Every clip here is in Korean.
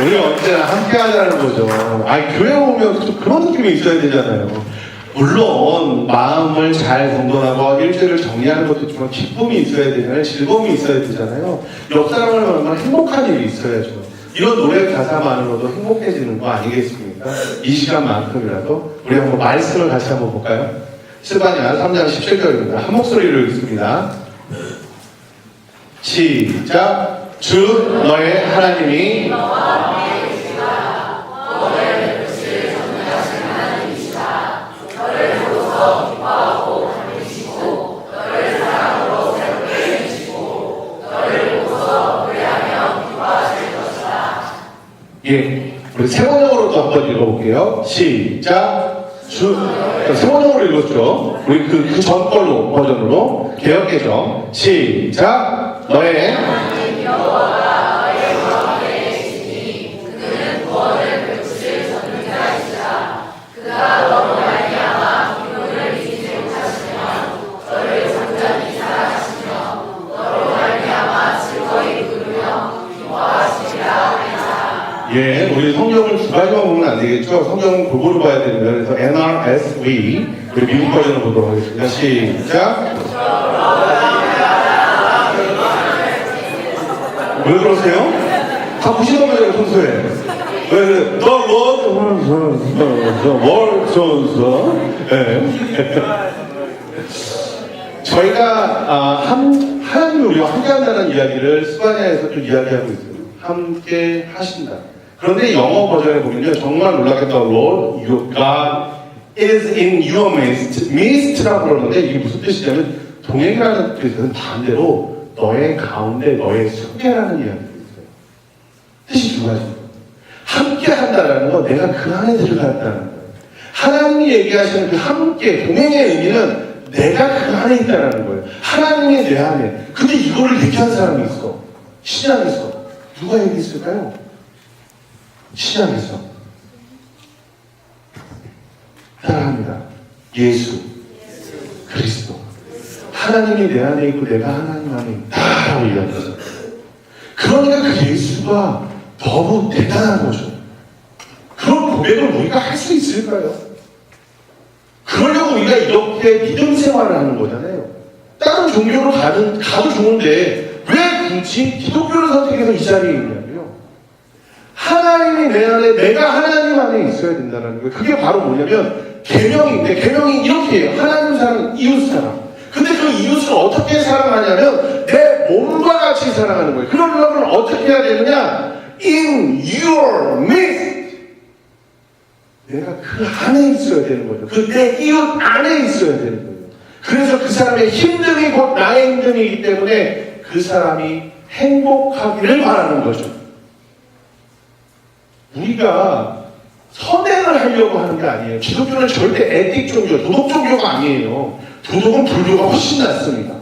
우리 언제나 함께 하자는 거죠. 아니, 교회 오면 좀 그런 느낌이 있어야 되잖아요. 물론, 마음을 잘 공존하고 일주일을 정리하는 것도 있지만 기쁨이 있어야 되잖아요. 즐거움이 있어야 되잖아요. 옆 사람을 만나면 행복한 일이 있어야죠. 이런 노래 가사만으로도 행복해지는 거 아니겠습니까? 이 시간만큼이라도 우리 한번 말씀을 같이 한번 볼까요? 스바냐 3장 17절입니다. 한 목소리로 읽습니다. 시작. 주 너의 하나님이 예, 우리 세번역으로도 한번 읽어볼게요. 시작. 주, 세번역으로 읽었죠. 우리 그, 그 전 걸로, 버전으로. 개혁개정. 시작. 너의 되겠죠. 성경은 골고루 봐야 됩니다. 그래서 NRSV, 우리 미국 버전을 보도록 하겠습니다. 시작. 왜 그러세요? 다 보시던 거예요, 평소에. 왜, 그래? The Lord, so, 예. 저희가 아, 한, 하나님이 우리와 함께 한다는 이야기를 스바냐에서 좀 이야기하고 있어요. 함께 하신다. 그런데 영어 버전에 보면요. 정말 놀랍게도 Lord, you, God is in your midst. midst라고 그러는데 이게 무슨 뜻이냐면 동행이라는 뜻은 반대로 너의 가운데 너의 속에라는 이야기가 있어요. 뜻이 두 가지입니다. 함께 한다라는 건 내가 그 안에 들어갔다는 거예요. 하나님이 얘기하시는 그 함께, 동행의 의미는 내가 그 안에 있다는 거예요. 하나님이 내 안에. 근데 이거를 얘기한 사람이 있어. 신앙에서. 누가 얘기했을까요? 신앙에서. 따라합니다. 예수. 그리스도. 하나님이 내 안에 있고 내가 하나님 안에 있다라고 이야기했어요. 그러니까 그 예수가 너무 대단한 거죠. 그런 고백을 우리가 할 수 있을까요? 그러려고 우리가 이렇게 믿음 생활을 하는 거잖아요. 다른 종교로 가는, 가도 좋은데, 왜 굳이 기독교를 선택해서 이 자리에 있냐고요? 하나님이 내 안에, 내가 하나님 안에 있어야 된다는 거예요. 그게 바로 뭐냐면, 계명인데, 계명이 이렇게 해요. 하나님 사랑, 이웃 사랑. 근데 그 이웃을 어떻게 사랑하냐면, 내 몸과 같이 사랑하는 거예요. 그러려면 어떻게 해야 되느냐? In your midst. 내가 그 안에 있어야 되는 거죠. 그내 이웃 안에 있어야 되는 거예요. 그래서 그 사람의 힘듦이 곧 나의 힘듦이기 때문에 그 사람이 행복하기를 바라는 거죠. 우리가 선행을 하려고 하는 게 아니에요. 기독교는 절대 에틱 종교, 도덕 종교가 아니에요. 도덕은 불교가 훨씬 낫습니다.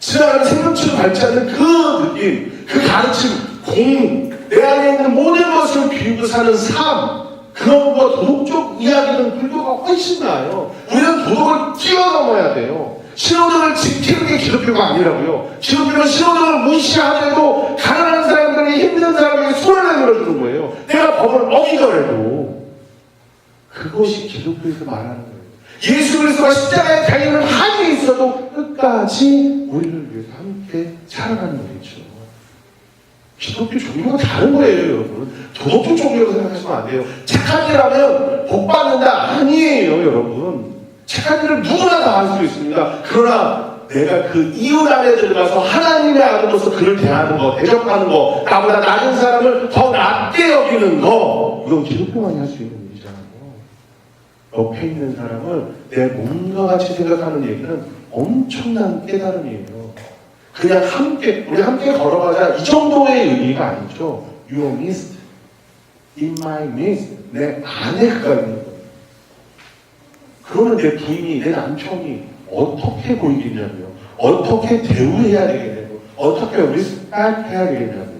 지나가는 생명치를 밟지 않는 그 느낌, 그 가르침, 공, 내 안에 있는 모든 것을 비우고 사는 삶, 그런 거 도덕적 이야기는 불교가 훨씬 나아요. 우리는 도덕을 뛰어넘어야 돼요. 신호등을 지키는 게 기독교가 아니라고요. 기독교는 신호등을 무시하더라도 가난한 사람들이 힘든 사람에게 손을 내밀어주는 거예요. 내가 법을 어기더라도 그것이 기독교에서 말하는 거예요. 예수 그리스도가 십자가에 달리는 한이 있어도 끝까지 우리를 위해서 함께 살아가는 거겠죠. 기독교 종교가 다른 거예요, 여러분. 도덕적 종교라고 생각하시면 안 돼요. 착한 일 하면 복 받는다. 아니에요, 여러분. 착한 일을 누구나 다 할 수 있습니다. 그러나 내가 그 이웃 안에 들어가서 하나님의 아들로서 그를 대하는 거, 대접하는 거, 나보다 낮은 사람을 더 낮게 여기는 거, 이건 기독교만이 할 수 있는 일이잖아요. 옆에 있는 사람을 내 몸과 같이 생각하는 얘기는 엄청난 깨달음이에요. 그냥 함께, 우리 함께 걸어가자. 이 정도의 의미가 아니죠. Your midst, in my midst. 내 안에 그가 있는 거예요. 그러면 내 부인이, 내 남편이 어떻게 보이겠냐고요. 어떻게 대우해야 되겠냐고. 어떻게 리스펙해야 되겠냐고요.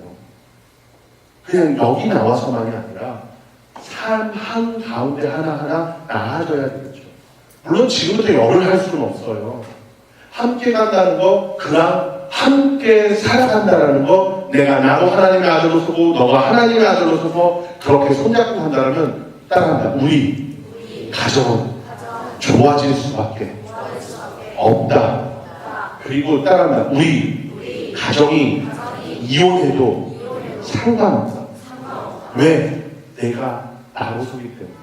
그냥 여기 나와서만이 아니라 삶 한 가운데 하나하나 나아져야 되겠죠. 물론 지금부터 열을 할 수는 없어요. 함께 간다는 거, 그랑 함께 살아간다는 거, 내가 나도 하나님의 아들로 서고 너가 하나님의 아들로 서고 그렇게 손잡고 한다면 따라한다. 우리 가정은 좋아질 수밖에 없다. 그리고 따라한다. 우리 가정이 이혼해도 상관없다. 왜? 내가 나로 서기 때문에.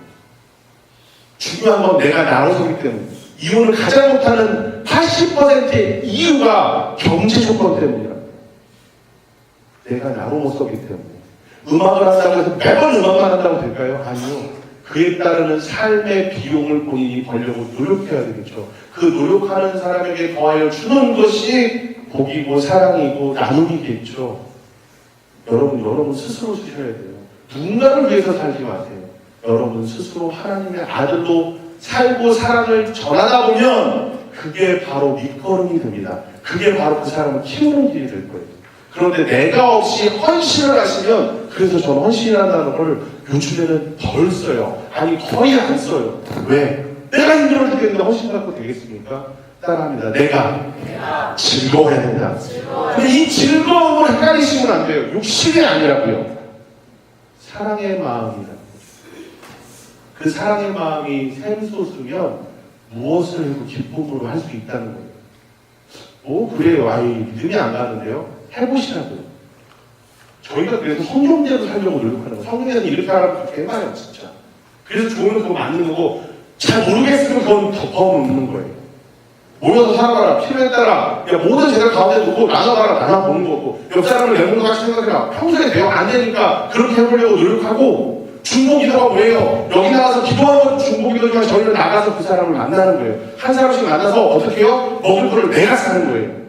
중요한 건 내가 나로 서기 때문에. 이혼을 가장 못하는 80%의 이유가 경제 조건 때문이라. 내가 나로 못 서기 때문에. 음악을 한다고 해서 매번 음악만 한다고 될까요? 아니요. 그에 따르는 삶의 비용을 본인이 벌려고 노력해야 되겠죠. 그 노력하는 사람에게 더하여 주는 것이 복이고 사랑이고 나눔이겠죠. 여러분, 여러분 스스로 쓰셔야 돼요. 누군가를 위해서 살지 마세요. 여러분 스스로 하나님의 아들로 살고 사랑을 전하다 보면 그게 바로 밑거름이 됩니다. 그게 바로 그 사람을 키우는 길이 될 거예요. 그런데 내가 없이 헌신을 하시면 그래서 저는 헌신이라는 걸 요즘에는 덜 써요. 아니 거의 안 써요. 왜? 내가 힘들어 죽겠는데 헌신 갖고 되겠습니까? 따라합니다. 내가 즐거워야 된다. 근데 이 즐거움을 헷갈리시면 안 돼요. 욕심이 아니라고요. 사랑의 마음이다. 그 사랑의 마음이 샘솟으면 무엇을 해도 기쁨으로 할 수 있다는 거예요. 뭐 그래요. 아이 믿음이 안 가는데요. 해보시라고요. 저희가 그래서 성경대로 살려고 노력하는 거예요. 성경에는 이렇게 하라고 그렇게 해봐요, 진짜. 그래서 좋은 거 그거 맞는 거고 잘 모르겠으면 그건 덮어놓는 거예요. 모여서 살아봐라. 필요에 따라 야, 모든 재를 가운데 두고 나눠봐라. 나눠보는 거고 옆 사람을 내 몸과 같이 생각해라. 평소에 대화 안 되니까 그렇게 해보려고 노력하고 중보 기도가 뭐예요? 여기 나가서 기도하는 건 중보 기도지만 저희는 나가서 그 사람을 만나는 거예요. 한 사람씩 만나서 어떻게 해요? 먹을 거를 내가 사는 거예요.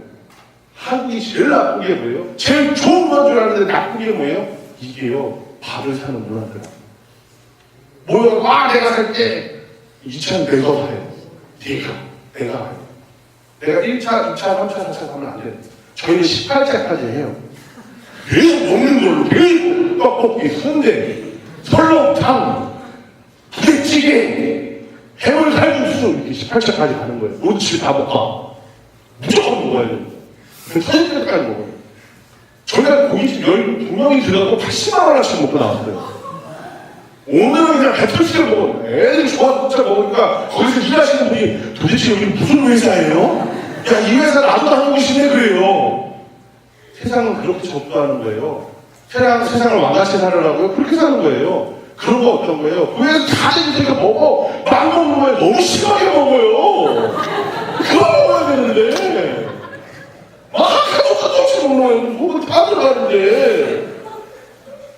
한국이 제일 나쁜 게 뭐예요? 제일 좋은 건줄 아는데 나쁜 게 뭐예요? 이게요. 밥을 사는 문화더라. 모여서 아 내가 살게 2차는 내가 사요. 내가 내가. 내가 1차, 2차, 3차, 4차 하면 안 돼요. 저희는 18차까지 해요. 계속 먹는 걸로 계속 떡볶이, 순대, 설렁탕, 부대찌개, 해물 살국수 이렇게 18차까지 가는 거예요. 모두 집에 다 먹어. 무조건 먹어야 돼요. 터질 때까지 먹어요. 저희가 고깃집 12명이 들어가고 80만 원어치를 먹고 나왔어요. 오늘은 그냥 배터리를 먹어. 애들이 좋아서 진짜 먹으니까 거기서 일하시는 분이 도대체 여기 무슨 회사예요? 야, 이 회사 나도 다니고 싶네 그래요. 세상은 그렇게 접근하는 거예요. 세상, 세상을 왕같이 살으라고요? 그렇게 사는 거예요. 그런 거 어떤 거예요? 그 회사 다 되니까 먹어. 막 먹는 거예요. 너무 심하게 먹어요. 그거 먹어야 되는데. 막 하도 하도 없이 먹는 거예요. 속을 다 들어가는데.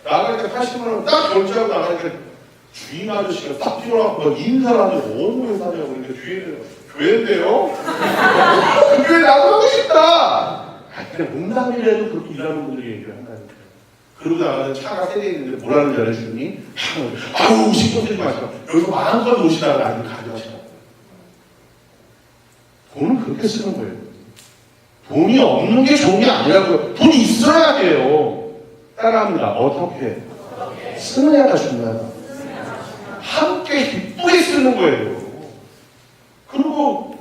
나가니까 80만 원 딱 결제하고 나가니까 주인 아저씨가 딱 뛰어나고 인사를 하죠. 너무 인사하냐고 그러니까 주인은 교회인데요? 그 교회 나도 하고 싶다! 아, 그냥 농담이라도 그렇게 일하는 분들이 얘기를 한다니까. 그러고 나가는 차가 세대 있는데 뭐라는지 알아주니? 아우, 신경 쓰지 마시고. 여기서 마음껏 오시다가 나를 가져가시라고. 돈은 그렇게 쓰는 거예요. 돈이 없는 게 좋은 게 아니라고요. 돈이 있어야 돼요. 따라합니다. 어떻게? 쓰느냐가 중요하다. 함께 기쁘게 쓰는 거예요. 그리고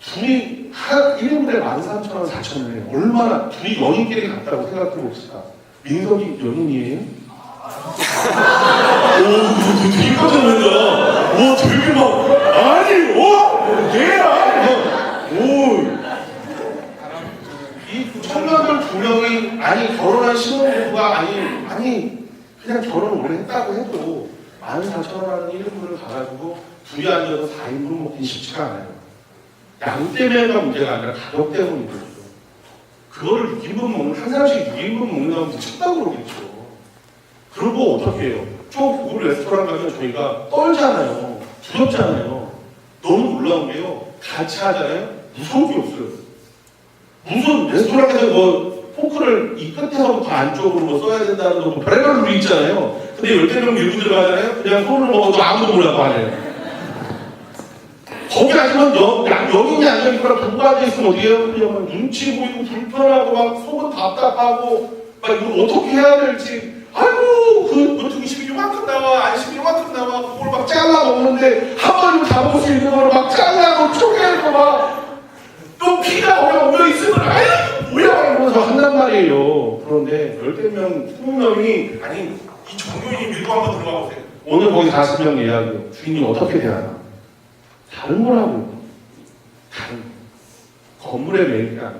둘이 한 1인분에 13,000원, 4,000원이에요. 얼마나 둘이 연인끼리 같다고 생각해 봅시다. 민석이 연인이에요? 오, 되게 깜짝 놀라. 와, 되게 막, 아니, 와, 얘야! 오, 이 청년들 두 명이 아니 결혼한 신혼부부가 아니 아니 그냥 결혼 오래 했다고 해도 만 사천 원 하는 1인분을 가가지고 둘이 앉아서 4인분 먹기 쉽지가 않아요. 양 때문에가 문제가 아니라 가격 때문이죠. 그거를 6인분 먹는 한 사람씩 6인분 먹는다면 미쳤다고 그러겠죠. 그리고 어떻게 해요? 좀 우리 레스토랑 가면 저희가 떨잖아요. 두렵잖아요. 너무 놀라운 게요. 같이 하잖아요. 무서운 게 없어요. 무슨 레스토랑에서 뭐 포크를 이 끝에서부터 안쪽으로 뭐 써야 된다는 뭐 별의별 룰이 있잖아요. 근데 열대 명 밀고 들어가잖아요. 그냥 손을 먹어도 아무도 몰라고 하네요. 거기 앉으면 여, 양- 연인이 앉아있거나 부부가 앉아있으면 어디에요? 그냥 막 눈치 보이고 불편하고 막 속은 답답하고 막 이걸 어떻게 해야 될지 아이고 그 노트북이 요만큼 나와 안심이 요만큼 나와 그걸 막 잘라 먹는데 한 번이면 다 먹을 수 있는 거를 막 잘라고 쪼개고 막또 피가 옮겨 있으면 아유 이러면서 한단 말이에요. 그런데 열댓 명, 스무 명이 아니 이 종교인이 밀고 한번 들어가 보세요. 오늘 거기 40명 예약이요. 주인님 어떻게 대하나? 다른 거라고요. 다른 거. 건물에 매일 게 아니라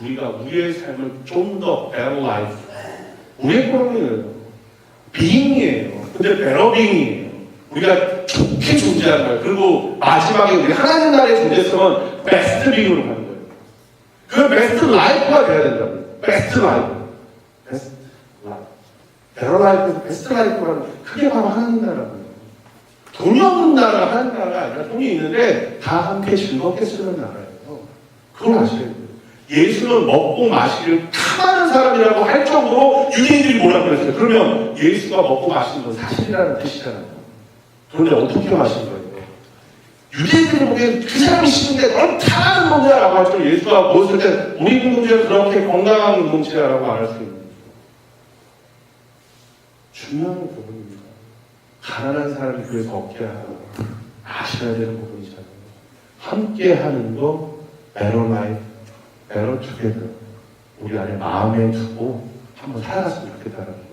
우리가 우리의 삶을 좀 더 better life. 우리의 거라고요. 빙이에요. 근데 베러빙이에요. 우리가 좋게 존재하는 거예요. 그리고 마지막에 우리 하나님 나라의 존재성은 베스트 빙으로 가는 거예요. 그 베스트 라이프가 돼야 된다고요. 베스트 라이프. 베스트 라이프. 베러 라이프, 베스트 라이프라는 그게 바로 하나님 나라고요. 돈이 없는 나라가 하나님 나라가 아니라 돈이 있는데 다 함께 즐겁게 쓰는 나라예요. 그걸 아셔야 돼요. 예수는 먹고 마시기를 탐하는 사람이라고 할 정도로 유대인들이 뭐라고 그랬어요. 그러면 예수가 먹고 마시는 건 사실이라는 뜻이잖아요. 그런데 어떻게 마신 거예요? 유대인들이 보기엔 그 사람이 싫은데 너무 탐하는 놈이야라고 하죠. 예수가 무엇을 때 우리 공동체가 그렇게 건강한 공동체라고 말할 수 있는. 중요한 부분입니다. 가난한 사람이 그래서 얻게 하고 아셔야 되는 부분이잖아요. 함께 하는 거 better life, better together 우리 안에 마음에 두고 한번 살아갔으면 좋겠다는.